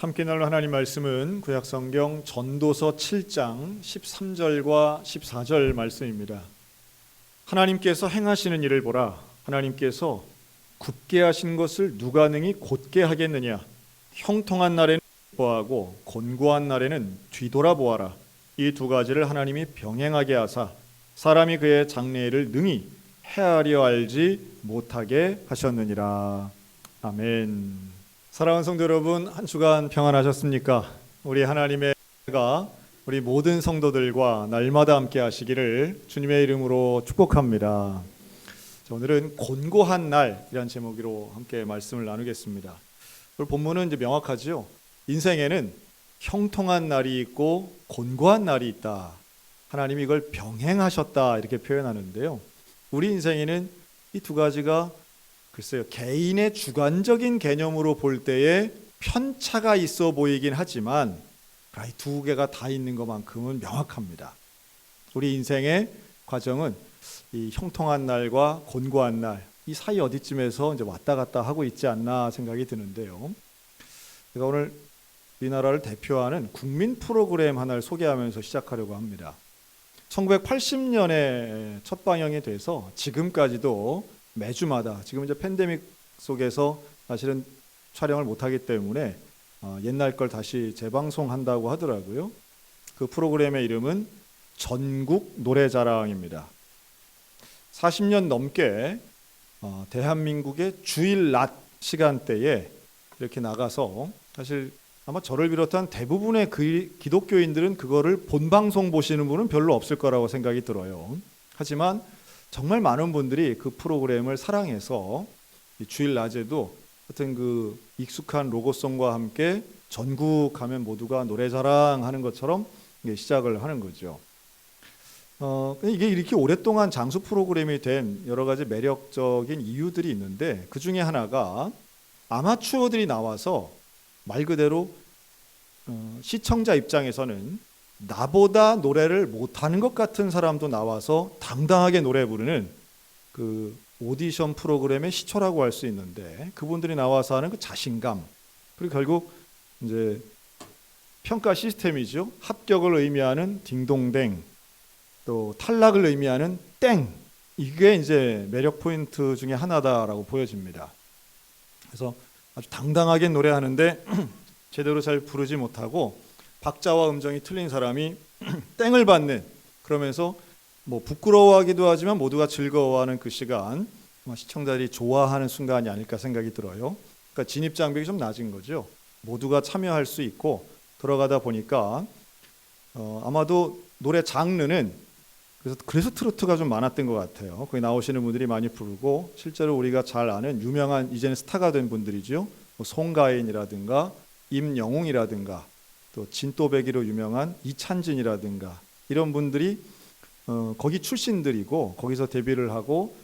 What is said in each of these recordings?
함께 나눌 하나님 말씀은 구약성경 전도서 7장 13절과 14절 말씀입니다. 하나님께서 행하시는 일을 보라. 하나님께서 굳게 하신 것을 누가 능히 곧게 하겠느냐. 형통한 날에는 보하고 곤고한 날에는 뒤돌아 보아라. 이 두 가지를 하나님이 병행하게 하사 사람이 그의 장래일을 능히 헤아려 알지 못하게 하셨느니라. 아멘. 사랑하는 성도 여러분, 한 주간 평안하셨습니까? 우리 하나님의 가 우리 모든 성도들과 날마다 함께 하시기를 주님의 이름으로 축복합니다. 자, 오늘은 곤고한 날이란 제목으로 함께 말씀을 나누겠습니다. 오늘 본문은 이제 명확하죠. 인생에는 형통한 날이 있고 곤고한 날이 있다. 하나님이 이걸 병행하셨다 이렇게 표현하는데요. 우리 인생에는 이 두 가지가 글쎄요 개인의 주관적인 개념으로 볼 때에 편차가 있어 보이긴 하지만 이 두 개가 다 있는 것만큼은 명확합니다. 우리 인생의 과정은 이 형통한 날과 곤고한 날 이 사이 어디쯤에서 이제 왔다 갔다 하고 있지 않나 생각이 드는데요. 제가 오늘 우리나라를 대표하는 국민 프로그램 하나를 소개하면서 시작하려고 합니다. 1980년에 첫 방영이 돼서 지금까지도 매주마다 지금 이제 팬데믹 속에서 사실은 촬영을 못하기 때문에 어, 옛날 걸 다시 재방송한다고 하더라고요. 그 프로그램의 이름은 전국 노래자랑입니다. 40년 넘게 어, 대한민국의 주일 낮 시간대에 이렇게 나가서 사실 아마 저를 비롯한 대부분의 그 기독교인들은 그거를 본방송 보시는 분은 별로 없을 거라고 생각이 들어요. 하지만 정말 많은 분들이 그 프로그램을 사랑해서 주일 낮에도 하여튼 그 익숙한 로고송과 함께 전국 가면 모두가 노래 자랑 하는 것처럼 시작을 하는 거죠. 어, 이게 이렇게 오랫동안 장수 프로그램이 된 여러 가지 매력적인 이유들이 있는데 그 중에 하나가 아마추어들이 나와서 말 그대로 어, 시청자 입장에서는 나보다 노래를 못하는 것 같은 사람도 나와서 당당하게 노래 부르는 그 오디션 프로그램의 시초라고 할 수 있는데 그분들이 나와서 하는 그 자신감 그리고 결국 이제 평가 시스템이죠 합격을 의미하는 딩동댕 또 탈락을 의미하는 땡 이게 이제 매력 포인트 중에 하나다라고 보여집니다. 그래서 아주 당당하게 노래하는데 제대로 잘 부르지 못하고 박자와 음정이 틀린 사람이 땡을 받는 그러면서 뭐 부끄러워하기도 하지만 모두가 즐거워하는 그 시간 시청자들이 좋아하는 순간이 아닐까 생각이 들어요. 그러니까 진입 장벽이 좀 낮은 거죠. 모두가 참여할 수 있고 들어가다 보니까 어, 아마도 노래 장르는 그래서 그래서 트로트가 좀 많았던 것 같아요. 거기 나오시는 분들이 많이 부르고 실제로 우리가 잘 아는 유명한 이제는 스타가 된 분들이죠. 뭐 송가인이라든가 임영웅이라든가 또 진또배기로 유명한 이찬진이라든가 이런 분들이 어, 거기 출신들이고 거기서 데뷔를 하고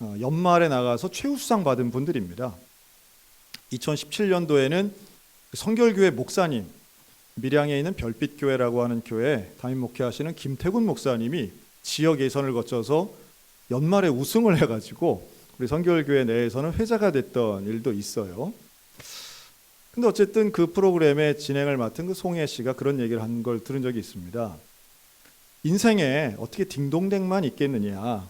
어, 연말에 나가서 최우수상 받은 분들입니다. 2017년도에는 성결교회 목사님 밀양에 있는 별빛교회라고 하는 교회 담임 목회하시는 김태군 목사님이 지역 예선을 거쳐서 연말에 우승을 해가지고 우리 성결교회 내에서는 회자가 됐던 일도 있어요. 근데 어쨌든 그 프로그램의 진행을 맡은 그 송혜 씨가 그런 얘기를 한 걸 들은 적이 있습니다. 인생에 어떻게 딩동댕만 있겠느냐.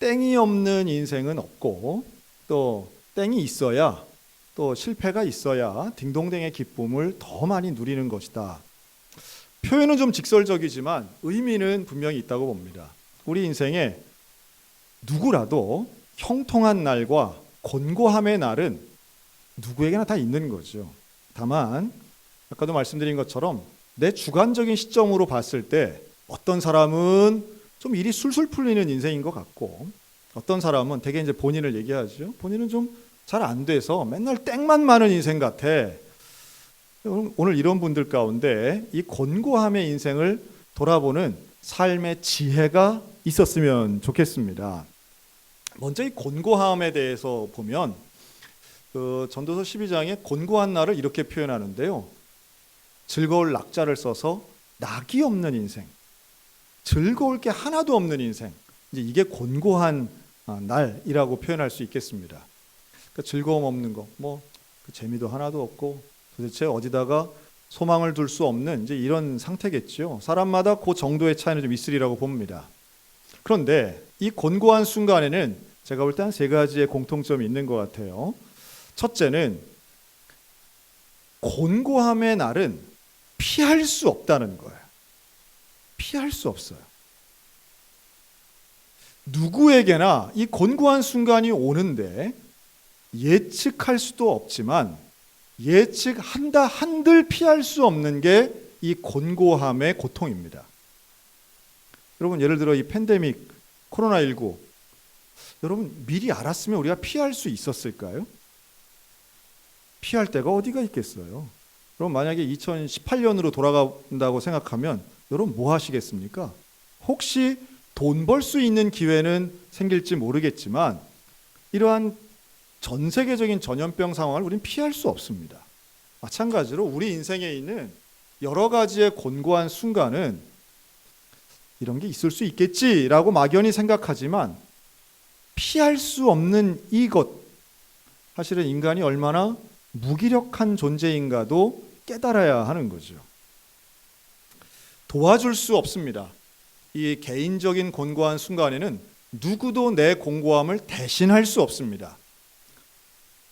땡이 없는 인생은 없고 또 땡이 있어야 또 실패가 있어야 딩동댕의 기쁨을 더 많이 누리는 것이다. 표현은 좀 직설적이지만 의미는 분명히 있다고 봅니다. 우리 인생에 누구라도 형통한 날과 곤고함의 날은 누구에게나 다 있는 거죠. 다만 아까도 말씀드린 것처럼 내 주관적인 시점으로 봤을 때 어떤 사람은 좀 일이 술술 풀리는 인생인 것 같고 어떤 사람은 되게 이제 본인을 얘기하죠. 본인은 좀 잘 안 돼서 맨날 땡만 많은 인생 같아. 오늘 이런 분들 가운데 이 곤고함의 인생을 돌아보는 삶의 지혜가 있었으면 좋겠습니다. 먼저 이 곤고함에 대해서 보면 그 전도서 12장에 곤고한 날을 이렇게 표현하는데요. 즐거울 낙자를 써서 낙이 없는 인생, 즐거울 게 하나도 없는 인생. 이제 이게 곤고한 아, 날이라고 표현할 수 있겠습니다. 그러니까 즐거움 없는 거, 뭐 그 재미도 하나도 없고 도대체 어디다가 소망을 둘 수 없는 이제 이런 상태겠죠. 사람마다 그 정도의 차이는 좀 있으리라고 봅니다. 그런데 이 곤고한 순간에는 제가 볼 때 한 세 가지의 공통점이 있는 것 같아요. 첫째는 곤고함의 날은 피할 수 없다는 거예요. 피할 수 없어요. 누구에게나 이 곤고한 순간이 오는데 예측할 수도 없지만 예측한다 한들 피할 수 없는 게 이 곤고함의 고통입니다. 여러분 예를 들어 이 팬데믹 코로나 19 여러분 미리 알았으면 우리가 피할 수 있었을까요? 피할 데가 어디가 있겠어요? 그럼 만약에 2018년으로 돌아간다고 생각하면 여러분 뭐 하시겠습니까? 혹시 돈 벌 수 있는 기회는 생길지 모르겠지만 이러한 전 세계적인 전염병 상황을 우리는 피할 수 없습니다. 마찬가지로 우리 인생에 있는 여러 가지의 곤고한 순간은 이런 게 있을 수 있겠지라고 막연히 생각하지만 피할 수 없는 이것 사실은 인간이 얼마나 무기력한 존재인가도 깨달아야 하는 거죠. 도와줄 수 없습니다. 이 개인적인 곤고한 순간에는 누구도 내 공고함을 대신할 수 없습니다.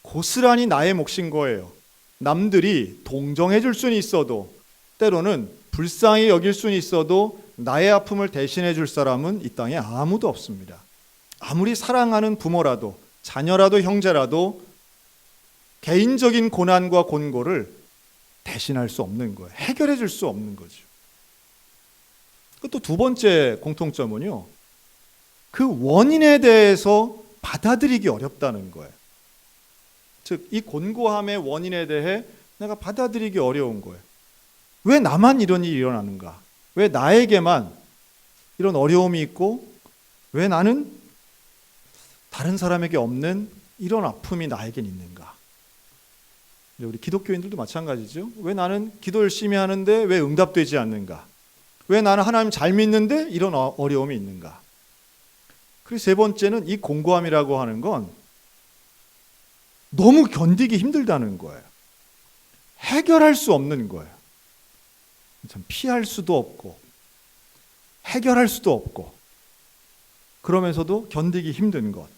고스란히 나의 몫인 거예요. 남들이 동정해 줄 수는 있어도 때로는 불쌍히 여길 수는 있어도 나의 아픔을 대신해 줄 사람은 이 땅에 아무도 없습니다. 아무리 사랑하는 부모라도 자녀라도 형제라도 개인적인 고난과 곤고를 대신할 수 없는 거예요. 해결해 줄 수 없는 거죠. 또 두 번째 공통점은요. 그 원인에 대해서 받아들이기 어렵다는 거예요. 즉, 이 곤고함의 원인에 대해 내가 받아들이기 어려운 거예요. 왜 나만 이런 일이 일어나는가? 왜 나에게만 이런 어려움이 있고 왜 나는 다른 사람에게 없는 이런 아픔이 나에겐 있는가? 우리 기독교인들도 마찬가지죠. 왜 나는 기도 열심히 하는데 왜 응답되지 않는가? 왜 나는 하나님 잘 믿는데 이런 어- 어려움이 있는가? 그리고 세 번째는 이 공고함이라고 하는 건 너무 견디기 힘들다는 거예요. 해결할 수 없는 거예요. 참 피할 수도 없고 해결할 수도 없고 그러면서도 견디기 힘든 것.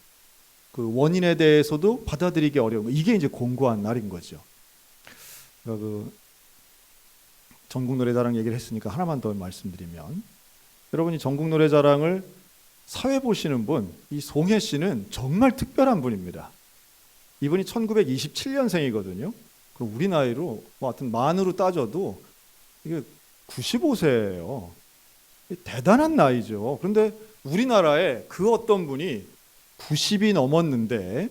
그 원인에 대해서도 받아들이기 어려운 것. 이게 이제 공고한 날인 거죠. 제가 그 전국 노래자랑 얘기를 했으니까 하나만 더 말씀드리면 여러분이 전국 노래자랑을 사회 보시는 분, 이 송혜 씨는 정말 특별한 분입니다. 이분이 1927년생이거든요. 그 우리 나이로 뭐 하여튼 만으로 따져도 이게 95세예요. 대단한 나이죠. 그런데 우리나라에 그 어떤 분이 90이 넘었는데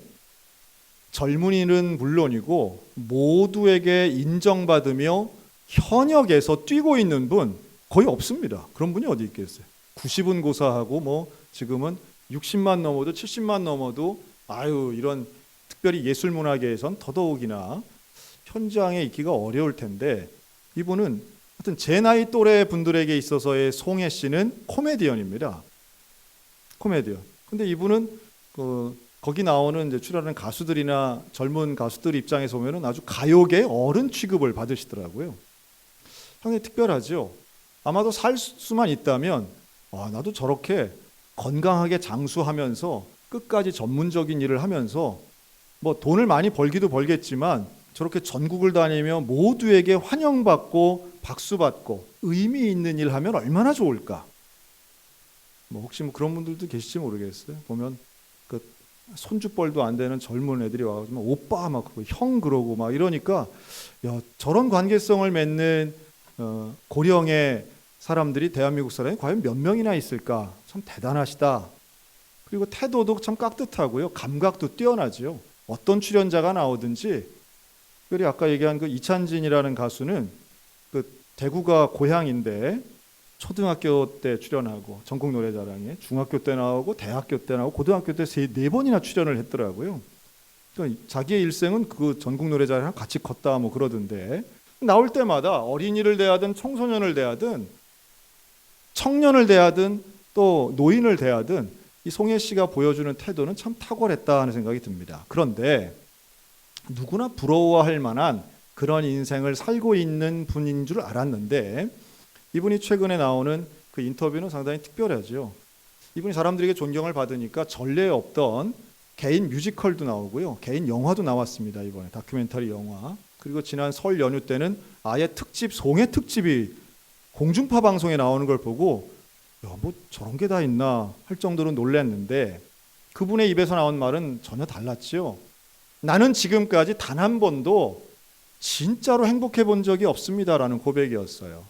젊은이는 물론이고 모두에게 인정받으며 현역에서 뛰고 있는 분 거의 없습니다. 그런 분이 어디 있겠어요? 90은 고사하고 뭐 지금은 60만 넘어도 70만 넘어도 아유 이런 특별히 예술 문화계에선 더더욱이나 현장에 있기가 어려울 텐데 이분은 하여튼 제 나이 또래 분들에게 있어서의 송혜 씨는 코미디언입니다. 코미디언. 근데 이분은 그 거기 나오는 이제 출연하는 가수들이나 젊은 가수들 입장에서 보면은 아주 가요계 어른 취급을 받으시더라고요. 상당히 특별하죠. 아마도 살 수만 있다면 와 나도 저렇게 건강하게 장수하면서 끝까지 전문적인 일을 하면서 뭐 돈을 많이 벌기도 벌겠지만 저렇게 전국을 다니며 모두에게 환영받고 박수받고 의미 있는 일 하면 얼마나 좋을까? 뭐 혹시 뭐 그런 분들도 계실지 모르겠어요. 보면 그 손주뻘도 안 되는 젊은 애들이 와가지고 막 오빠 막 그러고 형 그러고 막 이러니까 야 저런 관계성을 맺는 어, 고령의 사람들이 대한민국 사람이 과연 몇 명이나 있을까? 참 대단하시다. 그리고 태도도 참 깍듯하고요. 감각도 뛰어나죠. 어떤 출연자가 나오든지 특별히 아까 얘기한 그 이찬진이라는 가수는 그 대구가 고향인데 초등학교 때 출연하고 전국 노래자랑에 중학교 때 나오고 대학교 때 나오고 고등학교 때 세 네 번이나 출연을 했더라고요. 그러니까 자기의 일생은 그 전국 노래자랑 같이 컸다 뭐 그러던데 나올 때마다 어린이를 대하든 청소년을 대하든 청년을 대하든 또 노인을 대하든 이 송혜 씨가 보여주는 태도는 참 탁월했다 하는 생각이 듭니다. 그런데 누구나 부러워할 만한 그런 인생을 살고 있는 분인 줄 알았는데 이분이 최근에 나오는 그 인터뷰는 상당히 특별하죠. 이분이 사람들에게 존경을 받으니까 전례 없던 개인 뮤지컬도 나오고요. 개인 영화도 나왔습니다. 이번에 다큐멘터리 영화. 그리고 지난 설 연휴 때는 아예 특집 송해 특집이 공중파 방송에 나오는 걸 보고 야, 뭐 저런 게 다 있나 할 정도로 놀랐는데 그분의 입에서 나온 말은 전혀 달랐지요. 나는 지금까지 단 한 번도 진짜로 행복해 본 적이 없습니다라는 고백이었어요.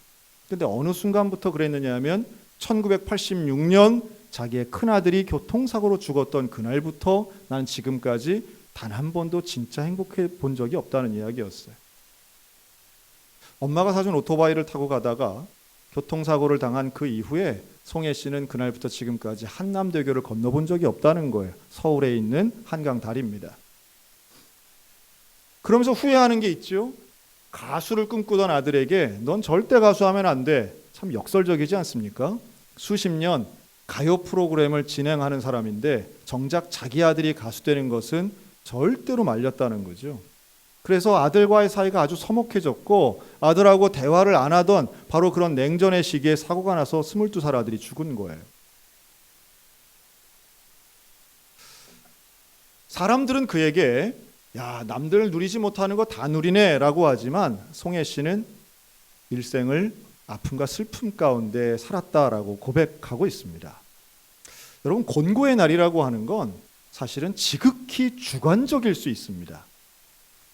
근데 어느 순간부터 그랬느냐 하면 1986년 자기의 큰아들이 교통사고로 죽었던 그날부터 난 지금까지 단 한 번도 진짜 행복해 본 적이 없다는 이야기였어요. 엄마가 사준 오토바이를 타고 가다가 교통사고를 당한 그 이후에 송혜 씨는 그날부터 지금까지 한남대교를 건너본 적이 없다는 거예요. 서울에 있는 한강 다리입니다. 그러면서 후회하는 게 있죠. 가수를 꿈꾸던 아들에게 넌 절대 가수하면 안 돼. 참 역설적이지 않습니까? 수십 년 가요 프로그램을 진행하는 사람인데 정작 자기 아들이 가수 되는 것은 절대로 말렸다는 거죠. 그래서 아들과의 사이가 아주 서먹해졌고 아들하고 대화를 안 하던 바로 그런 냉전의 시기에 사고가 나서 22살 아들이 죽은 거예요. 사람들은 그에게 야, 남들 누리지 못하는 거 다 누리네라고 하지만 송혜 씨는 일생을 아픔과 슬픔 가운데 살았다라고 고백하고 있습니다. 여러분 곤고의 날이라고 하는 건 사실은 지극히 주관적일 수 있습니다.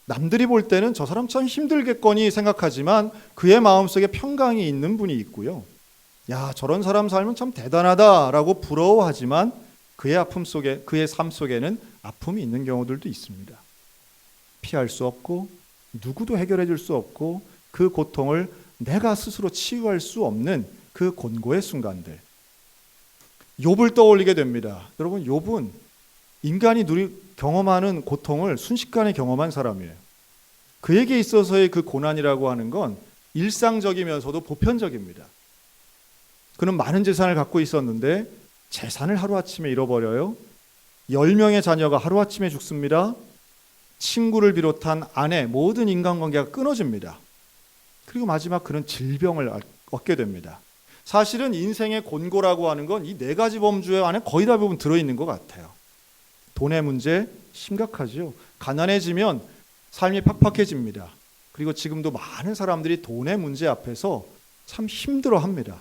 남들이 볼 때는 저 사람 참 힘들겠거니 생각하지만 그의 마음속에 평강이 있는 분이 있고요. 야, 저런 사람 삶은 참 대단하다라고 부러워하지만 그의 아픔 속에 그의 삶 속에는 아픔이 있는 경우들도 있습니다. 피할 수 없고 누구도 해결해 줄 수 없고 그 고통을 내가 스스로 치유할 수 없는 그 곤고의 순간들. 욥을 떠올리게 됩니다. 여러분 욥은 인간이 누리 경험하는 고통을 순식간에 경험한 사람이에요. 그에게 있어서의 그 고난이라고 하는 건 일상적이면서도 보편적입니다. 그는 많은 재산을 갖고 있었는데 재산을 하루아침에 잃어버려요. 10명의 자녀가 하루아침에 죽습니다. 친구를 비롯한 아내 모든 인간관계가 끊어집니다. 그리고 마지막 그는 질병을 얻게 됩니다. 사실은 인생의 곤고라고 하는 건 이 네 가지 범주 안에 거의 대부분 들어있는 것 같아요. 돈의 문제 심각하죠. 가난해지면 삶이 팍팍해집니다. 그리고 지금도 많은 사람들이 돈의 문제 앞에서 참 힘들어 합니다.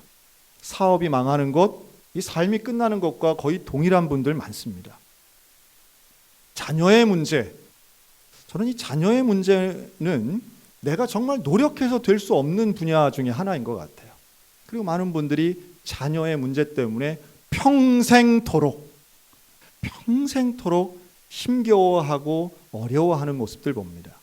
사업이 망하는 것, 이 삶이 끝나는 것과 거의 동일한 분들 많습니다. 자녀의 문제, 저는 이 자녀의 문제는 내가 정말 노력해서 될 수 없는 분야 중에 하나인 것 같아요. 그리고 많은 분들이 자녀의 문제 때문에 평생토록 평생토록 힘겨워하고 어려워하는 모습들 봅니다.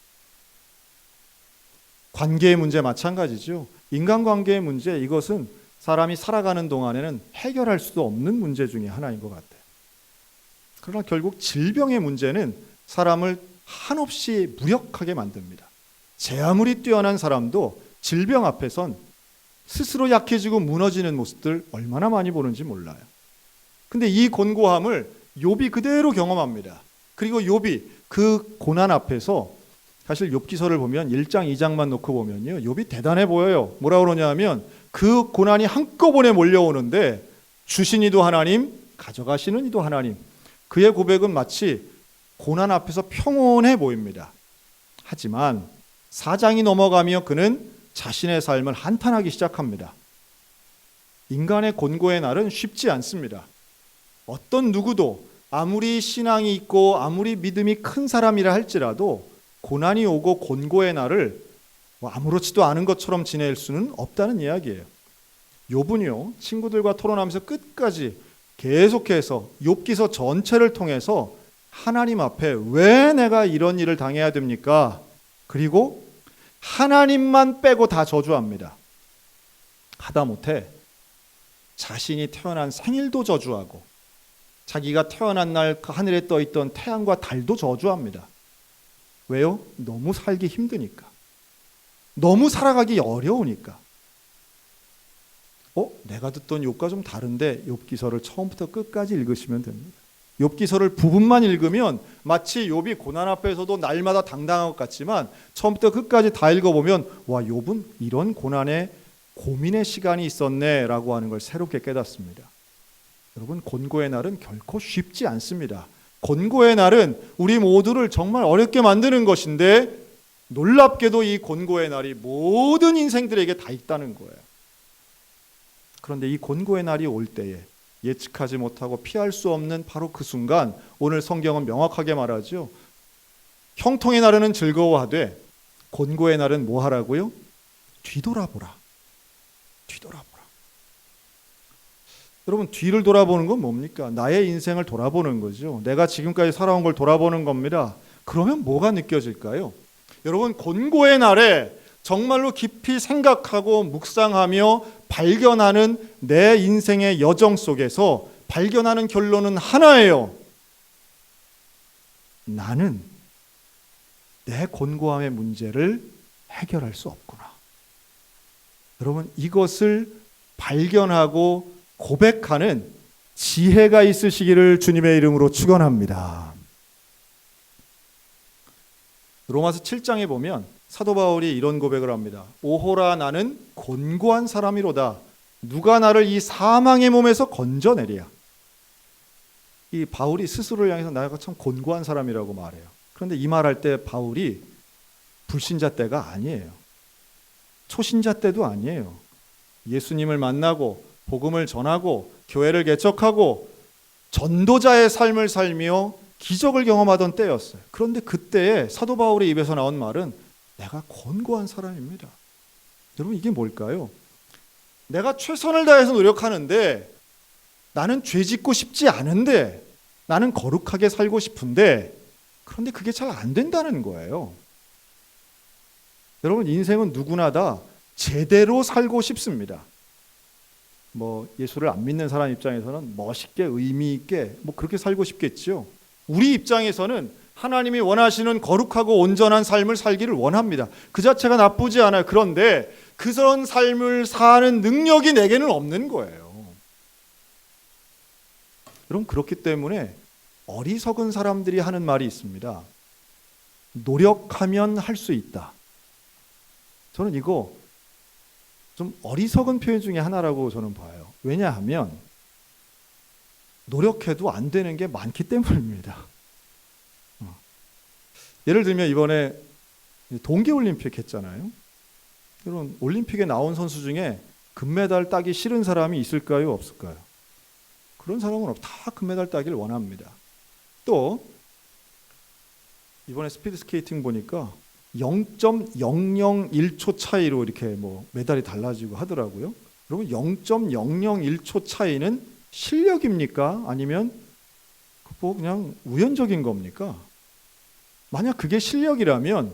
관계의 문제 마찬가지죠. 인간관계의 문제 이것은 사람이 살아가는 동안에는 해결할 수도 없는 문제 중에 하나인 것 같아요. 그러나 결국 질병의 문제는 사람을 한없이 무력하게 만듭니다. 제 아무리 뛰어난 사람도 질병 앞에선 스스로 약해지고 무너지는 모습들 얼마나 많이 보는지 몰라요. 근데 이 곤고함을 욥이 그대로 경험합니다. 그리고 욥이 그 고난 앞에서 사실 욥기서를 보면 1장 2장만 놓고 보면요. 욥이 대단해 보여요. 뭐라 그러냐면 그 고난이 한꺼번에 몰려오는데 주신 이도 하나님, 가져가시는 이도 하나님. 그의 고백은 마치 고난 앞에서 평온해 보입니다. 하지만 사장이 넘어가며 그는 자신의 삶을 한탄하기 시작합니다. 인간의 곤고의 날은 쉽지 않습니다. 어떤 누구도 아무리 신앙이 있고 아무리 믿음이 큰 사람이라 할지라도 고난이 오고 곤고의 날을 뭐 아무렇지도 않은 것처럼 지낼 수는 없다는 이야기예요. 욥은요 친구들과 토론하면서 끝까지 계속해서 욥기서 전체를 통해서 하나님 앞에 왜 내가 이런 일을 당해야 됩니까? 그리고 하나님만 빼고 다 저주합니다. 하다못해 자신이 태어난 생일도 저주하고 자기가 태어난 날 그 하늘에 떠 있던 태양과 달도 저주합니다. 왜요? 너무 살기 힘드니까. 너무 살아가기 어려우니까. 어? 내가 듣던 욥과 좀 다른데 욥기서를 처음부터 끝까지 읽으시면 됩니다. 욥기서를 부분만 읽으면 마치 욥이 고난 앞에서도 날마다 당당한 것 같지만 처음부터 끝까지 다 읽어보면 와 욥은 이런 고난에 고민의 시간이 있었네라고 하는 걸 새롭게 깨닫습니다. 여러분 곤고의 날은 결코 쉽지 않습니다. 곤고의 날은 우리 모두를 정말 어렵게 만드는 것인데 놀랍게도 이 곤고의 날이 모든 인생들에게 다 있다는 거예요. 그런데 이 곤고의 날이 올 때에 예측하지 못하고 피할 수 없는 바로 그 순간 오늘 성경은 명확하게 말하죠. 형통의 날에는 즐거워하되 곤고의 날은 뭐 하라고요? 뒤돌아보라. 뒤돌아보라. 여러분 뒤를 돌아보는 건 뭡니까? 나의 인생을 돌아보는 거죠. 내가 지금까지 살아온 걸 돌아보는 겁니다. 그러면 뭐가 느껴질까요? 여러분 곤고의 날에 정말로 깊이 생각하고 묵상하며 발견하는 내 인생의 여정 속에서 발견하는 결론은 하나예요. 나는 내 곤고함의 문제를 해결할 수 없구나. 여러분 이것을 발견하고 고백하는 지혜가 있으시기를 주님의 이름으로 축원합니다. 로마서 7장에 보면 사도 바울이 이런 고백을 합니다. 오호라 나는 곤고한 사람이로다. 누가 나를 이 사망의 몸에서 건져내랴. 이 바울이 스스로를 향해서 나가 참 곤고한 사람이라고 말해요. 그런데 이 말할 때 바울이 불신자 때가 아니에요. 초신자 때도 아니에요. 예수님을 만나고 복음을 전하고 교회를 개척하고 전도자의 삶을 살며 기적을 경험하던 때였어요. 그런데 그때에 사도 바울의 입에서 나온 말은 내가 곤고한 사람입니다. 여러분 이게 뭘까요? 내가 최선을 다해서 노력하는데 나는 죄 짓고 싶지 않은데 나는 거룩하게 살고 싶은데 그런데 그게 잘 안 된다는 거예요. 여러분 인생은 누구나 다 제대로 살고 싶습니다. 뭐 예수를 안 믿는 사람 입장에서는 멋있게 의미 있게 뭐 그렇게 살고 싶겠죠. 우리 입장에서는 하나님이 원하시는 거룩하고 온전한 삶을 살기를 원합니다. 그 자체가 나쁘지 않아요. 그런데 그런 삶을 사는 능력이 내게는 없는 거예요. 여러분 그렇기 때문에 어리석은 사람들이 하는 말이 있습니다. 노력하면 할 수 있다. 저는 이거 좀 어리석은 표현 중에 하나라고 저는 봐요. 왜냐하면 노력해도 안 되는 게 많기 때문입니다. 어. 예를 들면 이번에 동계올림픽 했잖아요. 여러분 올림픽에 나온 선수 중에 금메달 따기 싫은 사람이 있을까요? 없을까요? 그런 사람은 없. 다 금메달 따기를 원합니다. 또 이번에 스피드 스케이팅 보니까 0.001초 차이로 이렇게 뭐 메달이 달라지고 하더라고요. 여러분 0.001초 차이는 실력입니까? 아니면 뭐 그냥 우연적인 겁니까? 만약 그게 실력이라면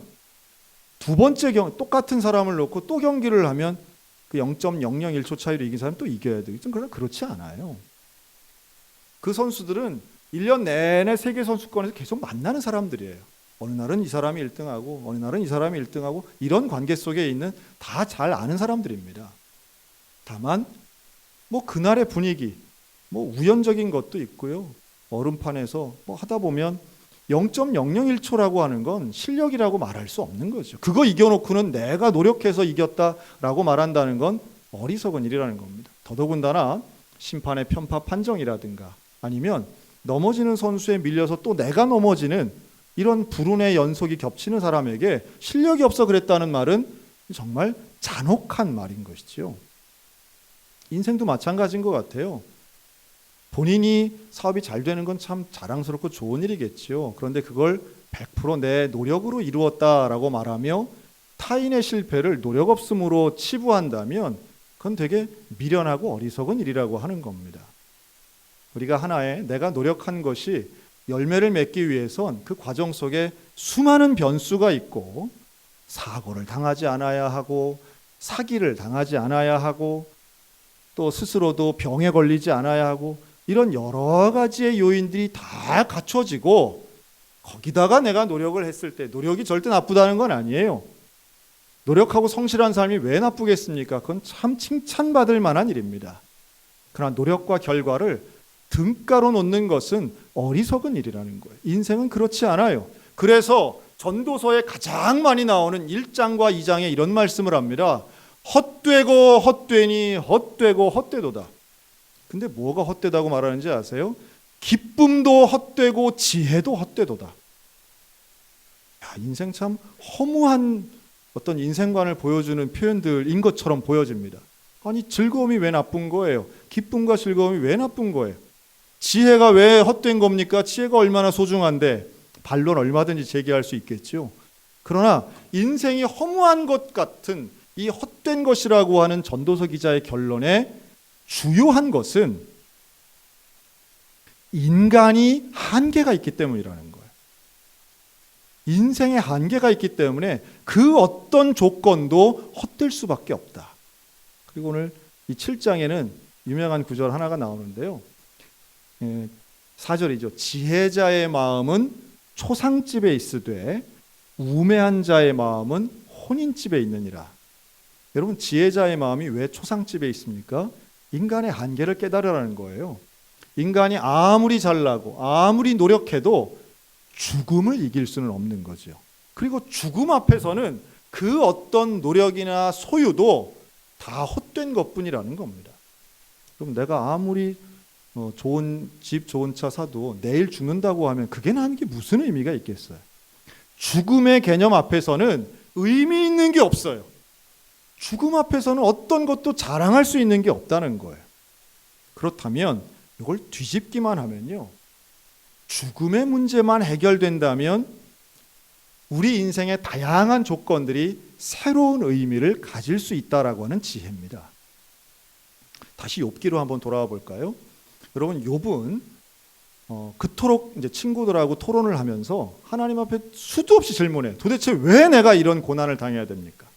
두 번째 경 똑같은 사람을 놓고 또 경기를 하면 그 0.001초 차이로 이긴 사람 또 이겨야 되겠죠. 그러나 그렇지 않아요. 그 선수들은 1년 내내 세계 선수권에서 계속 만나는 사람들이에요. 어느 날은 이 사람이 1등하고 어느 날은 이 사람이 1등하고 이런 관계 속에 있는 다 잘 아는 사람들입니다. 다만 뭐 그날의 분위기 뭐 우연적인 것도 있고요. 얼음판에서 뭐 하다 보면 0.001초라고 하는 건 실력이라고 말할 수 없는 거죠. 그거 이겨놓고는 내가 노력해서 이겼다라고 말한다는 건 어리석은 일이라는 겁니다. 더더군다나 심판의 편파 판정이라든가 아니면 넘어지는 선수에 밀려서 또 내가 넘어지는 이런 불운의 연속이 겹치는 사람에게 실력이 없어 그랬다는 말은 정말 잔혹한 말인 것이죠. 인생도 마찬가지인 것 같아요. 본인이 사업이 잘 되는 건 참 자랑스럽고 좋은 일이겠지요. 그런데 그걸 100%내 노력으로 이루었다라고 말하며 타인의 실패를 노력 없음으로 치부한다면 그건 되게 미련하고 어리석은 일이라고 하는 겁니다. 우리가 하나의 내가 노력한 것이 열매를 맺기 위해선 그 과정 속에 수많은 변수가 있고 사고를 당하지 않아야 하고 사기를 당하지 않아야 하고 또 스스로도 병에 걸리지 않아야 하고 이런 여러 가지의 요인들이 다 갖춰지고 거기다가 내가 노력을 했을 때 노력이 절대 나쁘다는 건 아니에요. 노력하고 성실한 삶이 왜 나쁘겠습니까? 그건 참 칭찬받을 만한 일입니다. 그러나 노력과 결과를 등가로 놓는 것은 어리석은 일이라는 거예요. 인생은 그렇지 않아요. 그래서 전도서에 가장 많이 나오는 1장과 2장에 이런 말씀을 합니다. 헛되고 헛되니 헛되고 헛되도다. 근데 뭐가 헛되다고 말하는지 아세요? 기쁨도 헛되고 지혜도 헛되도다. 야, 인생 참 허무한 어떤 인생관을 보여주는 표현들인 것처럼 보여집니다. 아니 즐거움이 왜 나쁜 거예요? 기쁨과 즐거움이 왜 나쁜 거예요? 지혜가 왜 헛된 겁니까? 지혜가 얼마나 소중한데 반론 얼마든지 제기할 수 있겠죠. 그러나 인생이 허무한 것 같은 이 헛된 것이라고 하는 전도서 기자의 결론에 주요한 것은 인간이 한계가 있기 때문이라는 거예요. 인생에 한계가 있기 때문에 그 어떤 조건도 헛될 수밖에 없다. 그리고 오늘 이 7장에는 유명한 구절 하나가 나오는데요. 예, 4절이죠. 지혜자의 마음은 초상집에 있으되 우매한 자의 마음은 혼인집에 있느니라. 여러분 지혜자의 마음이 왜 초상집에 있습니까? 인간의 한계를 깨달으라는 거예요. 인간이 아무리 잘나고 아무리 노력해도 죽음을 이길 수는 없는 거죠. 그리고 죽음 앞에서는 그 어떤 노력이나 소유도 다 헛된 것뿐이라는 겁니다. 그럼 내가 아무리 어, 좋은 집, 좋은 차 사도 내일 죽는다고 하면 그게 나는 게 무슨 의미가 있겠어요? 죽음의 개념 앞에서는 의미 있는 게 없어요. 죽음 앞에서는 어떤 것도 자랑할 수 있는 게 없다는 거예요. 그렇다면 이걸 뒤집기만 하면요. 죽음의 문제만 해결된다면 우리 인생의 다양한 조건들이 새로운 의미를 가질 수 있다라고 하는 지혜입니다. 다시 욥기로 한번 돌아와 볼까요? 여러분 욥은 어, 그토록 이제 친구들하고 토론을 하면서 하나님 앞에 수도 없이 질문해. 도대체 왜 내가 이런 고난을 당해야 됩니까?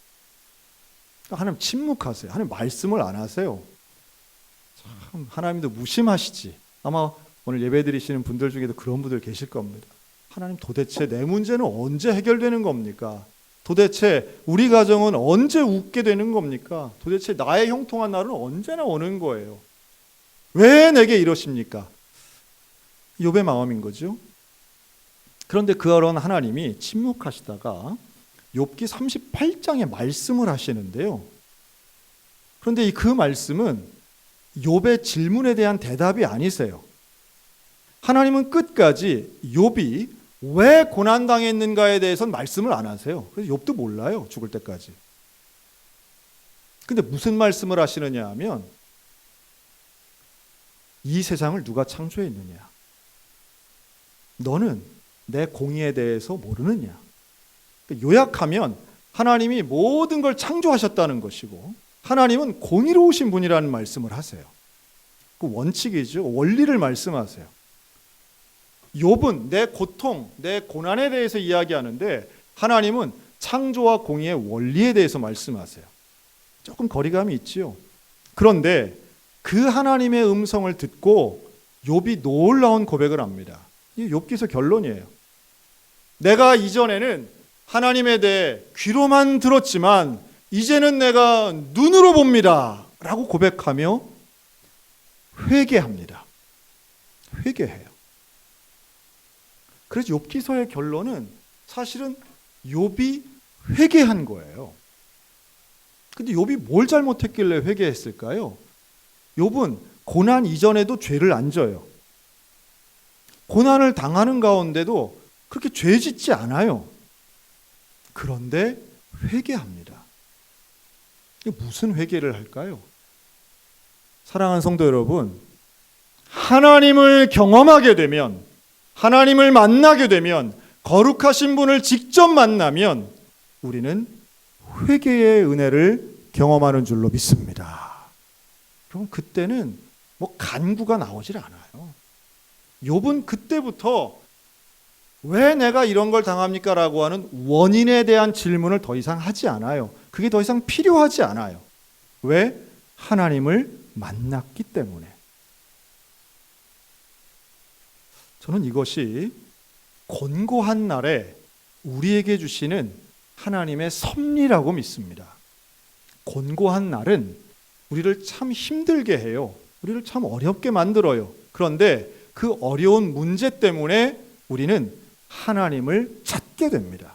하나님 침묵하세요. 하나님 말씀을 안 하세요. 참 하나님도 무심하시지. 아마 오늘 예배 드리시는 분들 중에도 그런 분들 계실 겁니다. 하나님 도대체 내 문제는 언제 해결되는 겁니까? 도대체 우리 가정은 언제 웃게 되는 겁니까? 도대체 나의 형통한 날은 언제나 오는 거예요. 왜 내게 이러십니까? 욥의 마음인 거죠. 그런데 그런 하나님이 침묵하시다가 욥기 38장에 말씀을 하시는데요. 그런데 이그 말씀은 욥의 질문에 대한 대답이 아니세요. 하나님은 끝까지 욥이 왜 고난 당했는가에 대해서는 말씀을 안 하세요. 그래서 욥도 몰라요. 죽을 때까지. 근데 무슨 말씀을 하시느냐 하면 이 세상을 누가 창조했느냐? 너는 내 공의에 대해서 모르느냐? 그러니까 요약하면 하나님이 모든 걸 창조하셨다는 것이고 하나님은 공의로우신 분이라는 말씀을 하세요. 그 원칙이죠. 원리를 말씀하세요. 욥은 내 고통, 내 고난에 대해서 이야기하는데 하나님은 창조와 공의의 원리에 대해서 말씀하세요. 조금 거리감이 있지요. 그런데 그 하나님의 음성을 듣고 욥이 놀라운 고백을 합니다. 이 욥기서 결론이에요. 내가 이전에는 하나님에 대해 귀로만 들었지만 이제는 내가 눈으로 봅니다. 라고 고백하며 회개합니다. 회개해요. 그래서 욥기서의 결론은 사실은 욥이 회개한 거예요. 근데 욥이 뭘 잘못했길래 회개했을까요? 욥은 고난 이전에도 죄를 안 져요. 고난을 당하는 가운데도 그렇게 죄 짓지 않아요. 그런데 회개합니다. 무슨 회개를 할까요? 사랑하는 성도 여러분, 하나님을 경험하게 되면, 하나님을 만나게 되면, 거룩하신 분을 직접 만나면 우리는 회개의 은혜를 경험하는 줄로 믿습니다. 그럼 그때는 뭐 간구가 나오질 않아요. 욥은 그때부터 왜 내가 이런 걸 당합니까 라고 하는 원인에 대한 질문을 더 이상 하지 않아요. 그게 더 이상 필요하지 않아요. 왜? 하나님을 만났기 때문에. 저는 이것이 곤고한 날에 우리에게 주시는 하나님의 섭리라고 믿습니다. 곤고한 날은 우리를 참 힘들게 해요. 우리를 참 어렵게 만들어요. 그런데 그 어려운 문제 때문에 우리는 하나님을 찾게 됩니다.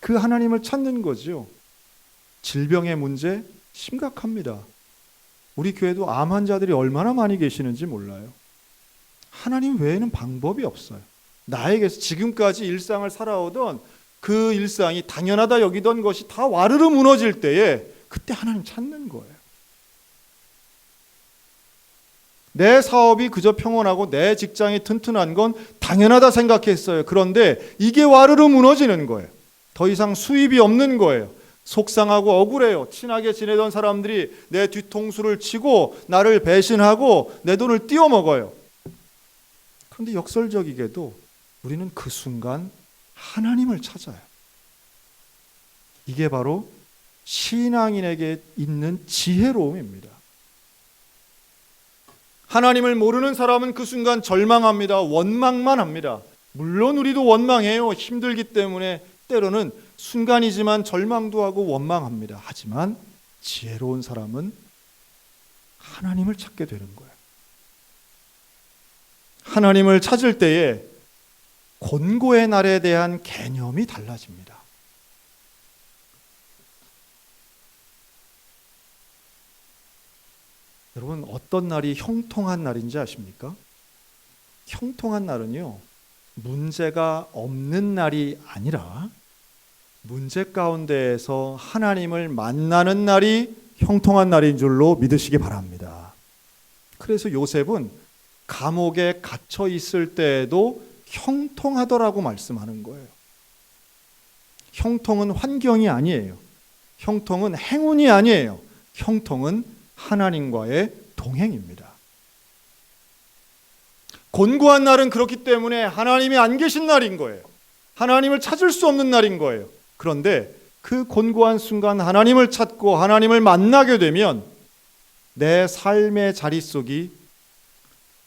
그 하나님을 찾는 거죠. 질병의 문제 심각합니다. 우리 교회도 암 환자들이 얼마나 많이 계시는지 몰라요. 하나님 외에는 방법이 없어요. 나에게서 지금까지 일상을 살아오던 그 일상이 당연하다 여기던 것이 다 와르르 무너질 때에 그때 하나님 찾는 거예요. 내 사업이 그저 평온하고 내 직장이 튼튼한 건 당연하다 생각했어요. 그런데 이게 와르르 무너지는 거예요. 더 이상 수입이 없는 거예요. 속상하고 억울해요. 친하게 지내던 사람들이 내 뒤통수를 치고 나를 배신하고 내 돈을 띄어먹어요. 그런데 역설적이게도 우리는 그 순간 하나님을 찾아요. 이게 바로 신앙인에게 있는 지혜로움입니다. 하나님을 모르는 사람은 그 순간 절망합니다. 원망만 합니다. 물론 우리도 원망해요. 힘들기 때문에 때로는 순간이지만 절망도 하고 원망합니다. 하지만 지혜로운 사람은 하나님을 찾게 되는 거예요. 하나님을 찾을 때에 곤고의 날에 대한 개념이 달라집니다. 여러분 어떤 날이 형통한 날인지 아십니까? 형통한 날은요. 문제가 없는 날이 아니라 문제 가운데에서 하나님을 만나는 날이 형통한 날인 줄로 믿으시기 바랍니다. 그래서 요셉은 감옥에 갇혀 있을 때에도 형통하더라고 말씀하는 거예요. 형통은 환경이 아니에요. 형통은 행운이 아니에요. 형통은 하나님과의 동행입니다. 곤고한 날은 그렇기 때문에 하나님이 안 계신 날인 거예요. 하나님을 찾을 수 없는 날인 거예요. 그런데 그 곤고한 순간 하나님을 찾고 하나님을 만나게 되면 내 삶의 자리 속이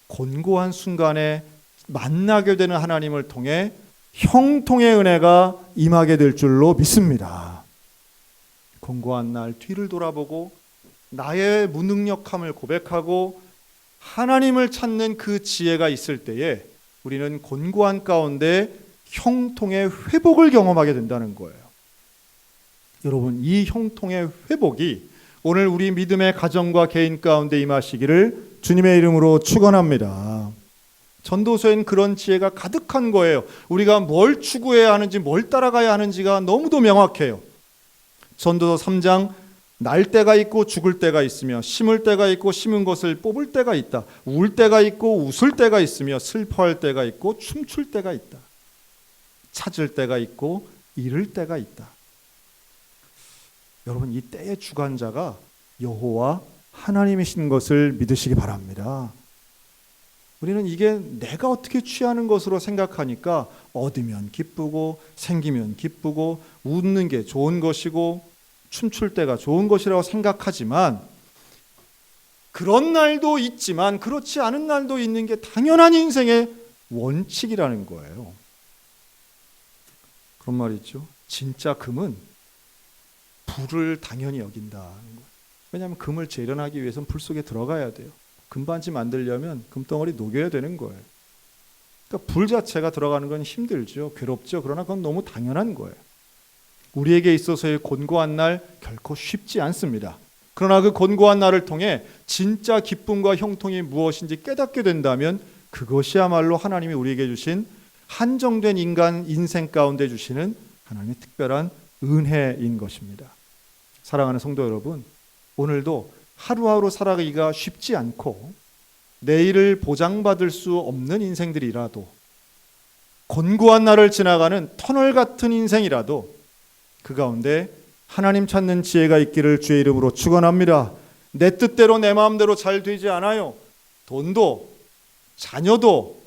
곤고한 순간에 만나게 되는 하나님을 통해 형통의 은혜가 임하게 될 줄로 믿습니다. 곤고한 날 뒤를 돌아보고 나의 무능력함을 고백하고 하나님을 찾는 그 지혜가 있을 때에 우리는 곤고한 가운데 형통의 회복을 경험하게 된다는 거예요. 여러분, 이 형통의 회복이 오늘 우리 믿음의 가정과 개인 가운데 임하시기를 주님의 이름으로 축원합니다. 전도서엔 그런 지혜가 가득한 거예요. 우리가 뭘 추구해야 하는지 뭘 따라가야 하는지가 너무도 명확해요. 전도서 3장 날 때가 있고 죽을 때가 있으며 심을 때가 있고 심은 것을 뽑을 때가 있다. 울 때가 있고 웃을 때가 있으며 슬퍼할 때가 있고 춤출 때가 있다. 찾을 때가 있고 잃을 때가 있다. 여러분 이 때의 주관자가 여호와 하나님이신 것을 믿으시기 바랍니다. 우리는 이게 내가 어떻게 취하는 것으로 생각하니까 얻으면 기쁘고 생기면 기쁘고 웃는 게 좋은 것이고 춤출 때가 좋은 것이라고 생각하지만 그런 날도 있지만 그렇지 않은 날도 있는 게 당연한 인생의 원칙이라는 거예요. 그런 말이 있죠. 진짜 금은 불을 당연히 여긴다. 왜냐하면 금을 재련하기 위해서는 불 속에 들어가야 돼요. 금반지 만들려면 금덩어리 녹여야 되는 거예요. 그러니까 불 자체가 들어가는 건 힘들죠. 괴롭죠. 그러나 그건 너무 당연한 거예요. 우리에게 있어서의 곤고한 날 결코 쉽지 않습니다. 그러나 그 곤고한 날을 통해 진짜 기쁨과 형통이 무엇인지 깨닫게 된다면 그것이야말로 하나님이 우리에게 주신 한정된 인간 인생 가운데 주시는 하나님의 특별한 은혜인 것입니다. 사랑하는 성도 여러분, 오늘도 하루하루 살아가기가 쉽지 않고 내일을 보장받을 수 없는 인생들이라도 곤고한 날을 지나가는 터널 같은 인생이라도 그 가운데 하나님 찾는 지혜가 있기를 주의 이름으로 축원합니다. 내 뜻대로 내 마음대로 잘 되지 않아요. 돈도 자녀도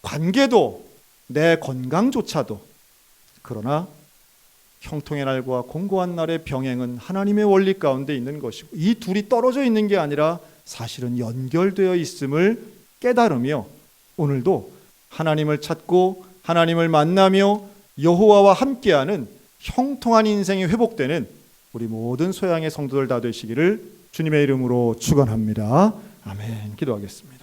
관계도 내 건강조차도 그러나 형통의 날과 공고한 날의 병행은 하나님의 원리 가운데 있는 것이고 이 둘이 떨어져 있는 게 아니라 사실은 연결되어 있음을 깨달으며 오늘도 하나님을 찾고 하나님을 만나며 여호와와 함께하는 형통한 인생이 회복되는 우리 모든 소양의 성도들 다 되시기를 주님의 이름으로 축원합니다. 아멘. 기도하겠습니다.